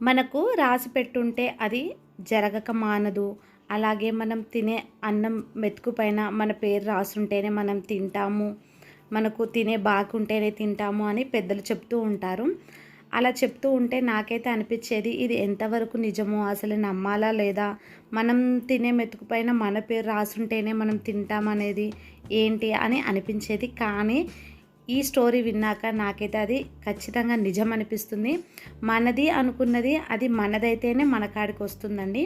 మనకు రాసి పెట్టుంటే అది జరగక మానదు. అలాగే మనం తినే అన్నం మెతుకు పైన మన పేరు రాసుంటేనే మనం తింటాము. మనకు తినే బాగుంటేనే తింటాము అని పెద్దలు చెప్తూ ఉంటారు. అలా చెప్తూ ఉంటే నాకైతే అనిపించేది ఇది ఎంతవరకు నిజమో అసలు నమ్మాలా లేదా? మనం తినే మెతుకు పైన మన పేరు రాసుంటేనే మనం తింటామనేది ఏంటి అని అనిపించేది. కానీ ఈ స్టోరీ విన్నాక నాకైతే అది ఖచ్చితంగా నిజం అనిపిస్తుంది మనది అనుకున్నది అది మనదైతేనే మన కాడికి వస్తుందండి.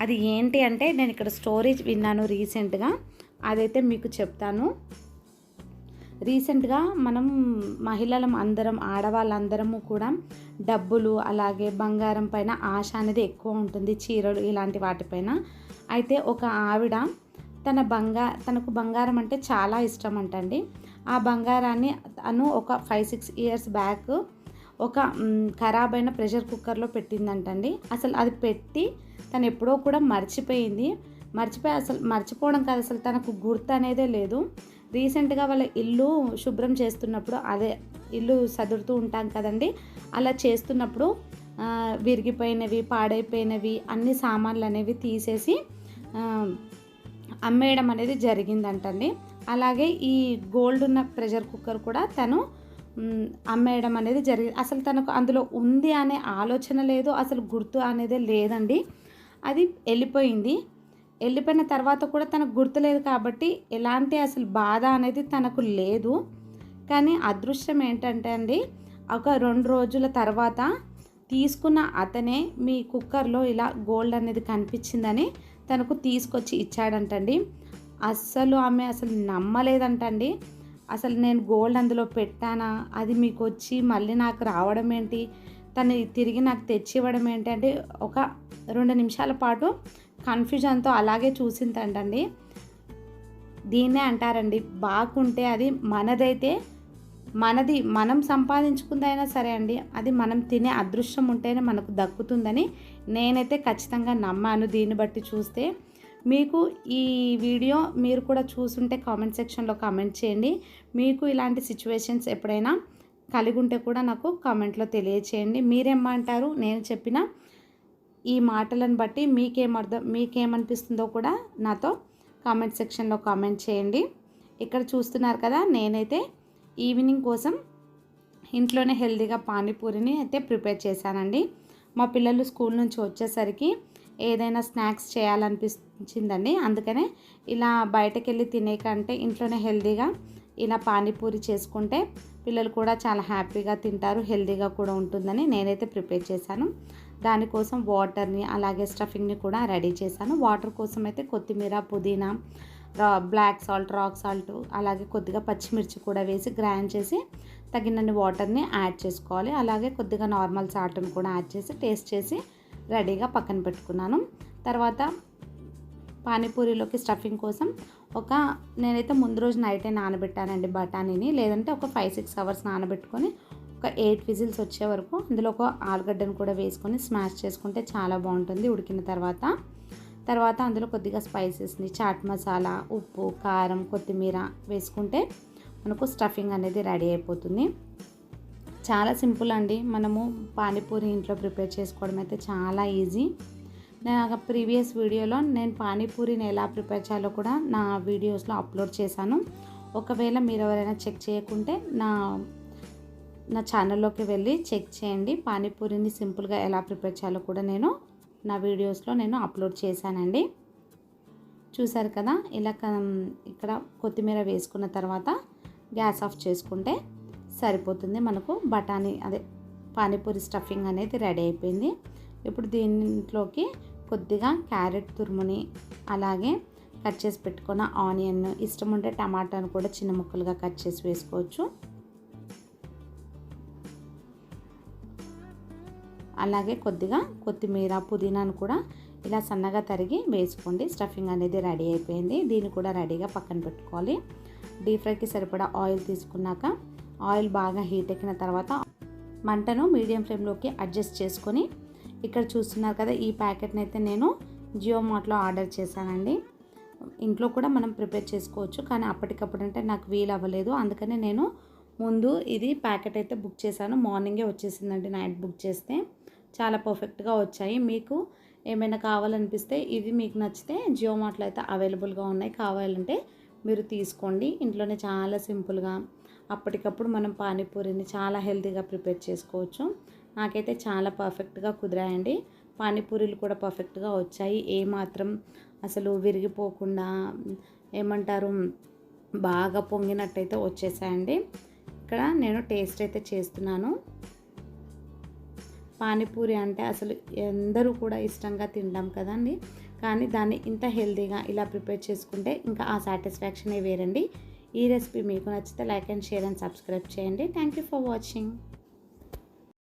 అది ఏంటి అంటే నేను ఇక్కడ స్టోరీ విన్నాను రీసెంట్గా. అదైతే మీకు చెప్తాను. రీసెంట్గా మనం మహిళలం అందరం ఆడవాళ్ళందరము కూడా డబ్బులు అలాగే బంగారం పైన ఆశ అనేది ఎక్కువ ఉంటుంది చీరలు ఇలాంటి వాటిపైన అయితే ఒక ఆవిడ తన బంగా తనకు బంగారం అంటే చాలా ఇష్టం అంటండి ఆ బంగారాన్ని తను ఒక ఫైవ్ సిక్స్ ఇయర్స్ బ్యాక్ ఒక ఖరాబ్ అయిన ప్రెషర్ కుక్కర్లో పెట్టిందంటండి. అసలు అది పెట్టి తను ఎప్పుడో కూడా మర్చిపోయింది. మర్చిపోయి అసలు మర్చిపోవడం కాదు అసలు తనకు గుర్తు అనేదే లేదు. రీసెంట్గా వాళ్ళ ఇల్లు శుభ్రం చేస్తున్నప్పుడు అదే ఇల్లు సదురుతూ ఉంటాం కదండి. అలా చేస్తున్నప్పుడు విరిగిపోయినవి పాడైపోయినవి అన్ని సామాన్లు అనేవి తీసేసి అమ్మేయడం అనేది జరిగిందంటండి. అలాగే ఈ గోల్డ్ ఉన్న ప్రెషర్ కుక్కర్ కూడా తను అమ్మేయడం అనేది జరిగింది అసలు తనకు అందులో ఉంది అనే ఆలోచన లేదు అసలు గుర్తు అనేది లేదండి. అది వెళ్ళిపోయింది. వెళ్ళిపోయిన తర్వాత కూడా తనకు గుర్తులేదు కాబట్టి ఎలాంటి అసలు బాధ అనేది తనకు లేదు. కానీ అదృష్టం ఏంటంటే అండి ఒక రెండు రోజుల తర్వాత తీసుకున్న అతనే మీ కుక్కర్లో ఇలా గోల్డ్ అనేది కనిపించిందని తనకు తీసుకొచ్చి ఇచ్చాడంటండి. అస్సలు ఆమె అసలు నమ్మలేదంటండి. అసలు నేను గోల్డ్ అందులో పెట్టానా? అది మీకు వచ్చి మళ్ళీ నాకు రావడం ఏంటి? తను తిరిగి నాకు తెచ్చి ఇవ్వడం ఏంటి? అంటే ఒక రెండు నిమిషాల పాటు కన్ఫ్యూజన్తో అలాగే చూసిందంటండి. దీన్నే అంటారండి. బాగుంటే అది మనదైతే మనది మనం సంపాదించుకుందైనా సరే అండి అది మనం తినే అదృష్టం ఉంటేనే మనకు దక్కుతుందని నేనైతే ఖచ్చితంగా నమ్మాను. దీన్ని బట్టి చూస్తే మీకు ఈ వీడియో మీరు కూడా చూసుంటే కామెంట్ సెక్షన్లో కామెంట్ చేయండి. మీకు ఇలాంటి సిచ్యువేషన్స్ ఎప్పుడైనా కలిగి ఉంటే కూడా నాకు కామెంట్లో తెలియచేయండి. మీరేమంటారు నేను చెప్పిన ఈ మాటలను బట్టి మీకేమర్థం మీకేమనిపిస్తుందో కూడా నాతో కామెంట్ సెక్షన్లో కామెంట్ చేయండి. ఇక్కడ చూస్తున్నారు కదా నేనైతే ఈవినింగ్ కోసం ఇంట్లోనే హెల్దీగా పానీపూరిని అయితే ప్రిపేర్ చేశానండి. మా పిల్లలు స్కూల్ నుంచి వచ్చేసరికి ఏదైనా స్నాక్స్ చేయాలనిపించిందండి. అందుకనే ఇలా బయటకు వెళ్ళి తినే కంటే ఇంట్లోనే హెల్తీగా ఇలా పానీపూరి చేసుకుంటే పిల్లలు కూడా చాలా హ్యాపీగా తింటారు హెల్దీగా కూడా ఉంటుందని నేనైతే ప్రిపేర్ చేశాను. దానికోసం వాటర్ని అలాగే స్టఫింగ్ని కూడా రెడీ చేశాను. వాటర్ కోసం అయితే కొత్తిమీర పుదీనా బ్లాక్ సాల్ట్ రాక్ సాల్ట్ అలాగే కొద్దిగా పచ్చిమిర్చి కూడా వేసి గ్రైండ్ చేసి తగినన్ని వాటర్ని యాడ్ చేసుకోవాలి. అలాగే కొద్దిగా నార్మల్ సాల్ట్ని కూడా యాడ్ చేసి టేస్ట్ చేసి రెడీగా పక్కన పెట్టుకున్నాను. తర్వాత పానీపూరిలోకి స్టఫింగ్ కోసం ఒక నేనైతే ముందు రోజు నైటే నానబెట్టానండి బఠానీని. లేదంటే ఒక ఫైవ్ సిక్స్ అవర్స్ నానబెట్టుకొని ఒక ఎయిట్ విజిల్స్ వచ్చే వరకు అందులో ఒక ఆలుగడ్డను కూడా వేసుకొని స్మాష్ చేసుకుంటే చాలా బాగుంటుంది ఉడికిన తర్వాత. తర్వాత అందులో కొద్దిగా స్పైసెస్ని చాట్ మసాలా ఉప్పు కారం కొత్తిమీర వేసుకుంటే మనకు స్టఫింగ్ అనేది రెడీ అయిపోతుంది. చాలా సింపుల్ అండి. మనము పానీపూరి ఇంట్లో ప్రిపేర్ చేసుకోవడం అయితే చాలా ఈజీ. నా ప్రీవియస్ వీడియోలో నేను పానీపూరిని ఎలా ప్రిపేర్ చేయాలో కూడా నా వీడియోస్లో అప్లోడ్ చేశాను. ఒకవేళ మీరు ఎవరైనా చెక్ చేయకుంటే నా నా ఛానల్లోకి వెళ్ళి చెక్ చేయండి. పానీపూరిని సింపుల్గా ఎలా ప్రిపేర్ చేయాలో కూడా నేను నా వీడియోస్లో నేను అప్లోడ్ చేశానండి. చూసారు కదా ఇలా క- ఇక్కడ కొత్తిమీర వేసుకున్న తర్వాత గ్యాస్ ఆఫ్ చేసుకుంటే సరిపోతుంది మనకు బఠానీ అదే పానీపూరి స్టఫింగ్ అనేది రెడీ అయిపోయింది. ఇప్పుడు దీంట్లోకి కొద్దిగా క్యారెట్ తురుముని అలాగే కట్ చేసి పెట్టుకున్న ఆనియన్ ఇష్టం ఉంటే టమాటాను కూడా చిన్న ముక్కలుగా కట్ చేసి వేసుకోవచ్చు. అలాగే కొద్దిగా కొత్తిమీర పుదీనాను కూడా ఇలా సన్నగా తరిగి వేసుకోండి. స్టఫింగ్ అనేది రెడీ అయిపోయింది. దీన్ని కూడా రెడీగా పక్కన పెట్టుకోవాలి. డీప్ ఫ్రైకి సరిపడా ఆయిల్ తీసుకున్నాక ఆయిల్ బాగా హీట్ ఎక్కిన తర్వాత మంటను మీడియం ఫ్లేమ్లోకి అడ్జస్ట్ చేసుకొని ఇక్కడ చూస్తున్నారు కదా ఈ ప్యాకెట్ని అయితే నేను జియో మార్ట్లో ఆర్డర్ చేశానండి. ఇంట్లో కూడా మనం ప్రిపేర్ చేసుకోవచ్చు కానీ అప్పటికప్పుడు అంటే నాకు వీలు అవ్వలేదు. అందుకనే నేను ముందు ఇది ప్యాకెట్ అయితే బుక్ చేశాను. మార్నింగే వచ్చేసిందండి నైట్ బుక్ చేస్తే. చాలా పర్ఫెక్ట్గా వచ్చాయి. మీకు ఏమైనా కావాలనిపిస్తే ఇది మీకు నచ్చితే జియో మార్ట్లో అయితే అవైలబుల్గా ఉన్నాయి. కావాలంటే మీరు తీసుకోండి. ఇంట్లోనే చాలా సింపుల్గా అప్పటికప్పుడు మనం పానీపూరిని చాలా హెల్తీగా ప్రిపేర్ చేసుకోవచ్చు. నాకైతే చాలా పర్ఫెక్ట్గా కుదిరాయండి. పానీపూరీలు కూడా పర్ఫెక్ట్గా వచ్చాయి. ఏమాత్రం అసలు విరిగిపోకుండా ఏమంటారు? బాగా పొంగినట్టయితే వచ్చేసాయండి. ఇక్కడ నేను టేస్ట్ అయితే చేస్తున్నాను. పానీపూరి అంటే అసలు అందరూ కూడా ఇష్టంగా తింటాం కదండి. కానీ దాన్ని ఇంత హెల్తీగా ఇలా ప్రిపేర్ చేసుకుంటే ఇంకా ఆ సాటిస్ఫాక్షనే వేరండి. ఈ రెసిపీ మీకు నచ్చితే like and share and subscribe చేయండి. Thank you for watching.